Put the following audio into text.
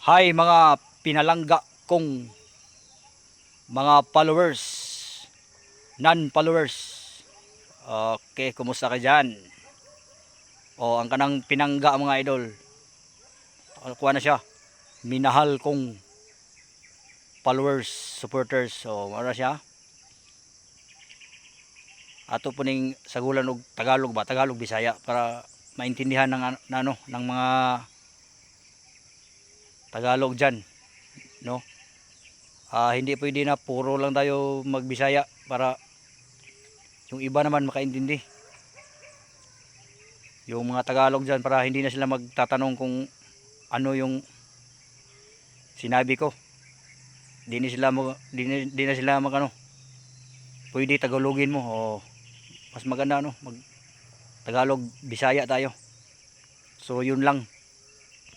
Hi mga pinalangga kong mga followers, non-followers. Okay, kumusta ka dyan? O, ang kanang pinangga mga idol. Kuha na siya. Minahal kong followers, supporters. So, ano siya? Ato po ning sagulan og Tagalog ba? Tagalog, Bisaya para maintindihan ng, ano, ng mga Tagalog dyan. No? Ah, hindi pwede na puro lang tayo magbisaya para yung iba naman makaintindi. Yung mga Tagalog dyan para hindi na sila magtatanong kung ano yung sinabi ko. Di na sila mag, di na, di na sila mag ano. Pwede Tagalogin mo o mas maganda no mag Tagalog Bisaya tayo. So yun lang.